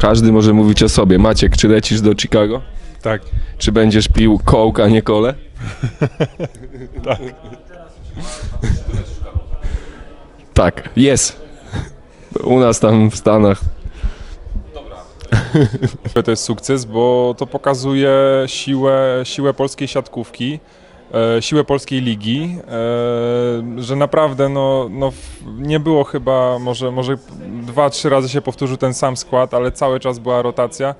Każdy może mówić o sobie. Maciek, czy lecisz do Chicago? Tak. Czy będziesz pił coke, a nie kole? Tak. Tak, jest. U nas tam w Stanach. To jest sukces, bo to pokazuje siłę, siłę polskiej siatkówki, e, siłę polskiej ligi, e, że naprawdę no, no, nie było chyba, może, może dwa, trzy razy się powtórzył ten sam skład, ale cały czas była rotacja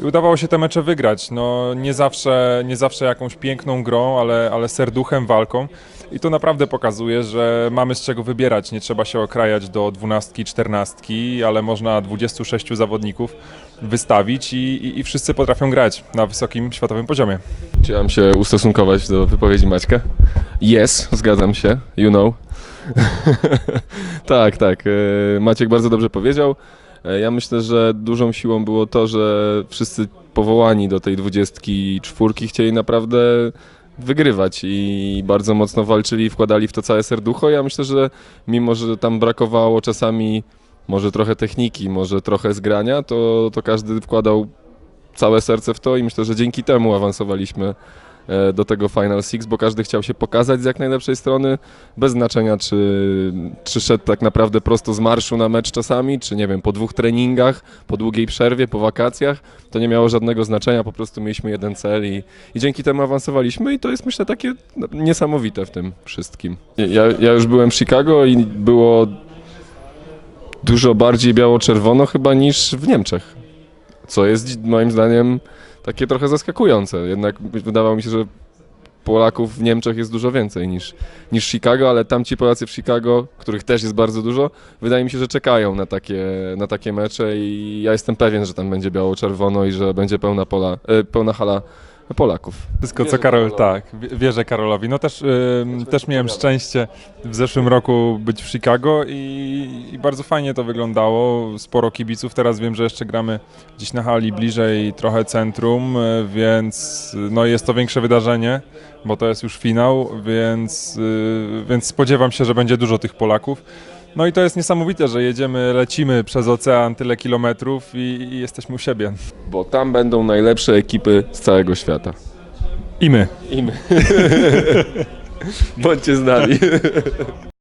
i udawało się te mecze wygrać. No, nie, zawsze, nie zawsze jakąś piękną grą, ale, ale serduchem, walką. I to naprawdę pokazuje, że mamy z czego wybierać. Nie trzeba się okrajać do dwunastki, czternastki, ale można 26 zawodników wystawić i, i, i wszyscy potrafią grać na wysokim światowym poziomie. Chciałem się ustosunkować do wypowiedzi Maćka. Yes, zgadzam się, you know. tak, tak. e, Maciek bardzo dobrze powiedział. E, Ja myślę, że dużą siłą było to, że wszyscy powołani do tej dwudziestki czwórki chcieli naprawdę wygrywać i bardzo mocno walczyli i wkładali w to całe serducho. Ja myślę, że mimo, że tam brakowało czasami może trochę techniki, może trochę zgrania, to, to każdy wkładał całe serce w to i myślę, że dzięki temu awansowaliśmy do tego Final Six, bo każdy chciał się pokazać z jak najlepszej strony, bez znaczenia czy, czy szedł tak naprawdę prosto z marszu na mecz czasami, czy nie wiem, po dwóch treningach, po długiej przerwie, po wakacjach, to nie miało żadnego znaczenia, po prostu mieliśmy jeden cel i, i dzięki temu awansowaliśmy i to jest myślę takie no, niesamowite w tym wszystkim. Ja, ja już byłem w Chicago i było dużo bardziej biało-czerwono chyba niż w Niemczech co jest moim zdaniem takie trochę zaskakujące. Jednak wydawało mi się, że Polaków w Niemczech jest dużo więcej niż, niż Chicago, ale tamci Polacy w Chicago, których też jest bardzo dużo, wydaje mi się, że czekają na takie, na takie mecze i ja jestem pewien, że tam będzie biało-czerwono i że będzie pełna, pola, e, pełna hala Polaków. Wszystko co Karol, Karolowi. tak, wie- wierzę Karolowi. No też, ym, też miałem szczęście w zeszłym roku być w Chicago i, i bardzo fajnie to wyglądało. Sporo kibiców, teraz wiem, że jeszcze gramy gdzieś na hali bliżej trochę centrum, y, więc no jest to większe wydarzenie, bo to jest już finał, więc, y, więc spodziewam się, że będzie dużo tych Polaków. No i to jest niesamowite, że jedziemy, lecimy przez ocean tyle kilometrów i, i jesteśmy u siebie. Bo tam będą najlepsze ekipy z całego świata. I my. I my. Bądźcie z nami.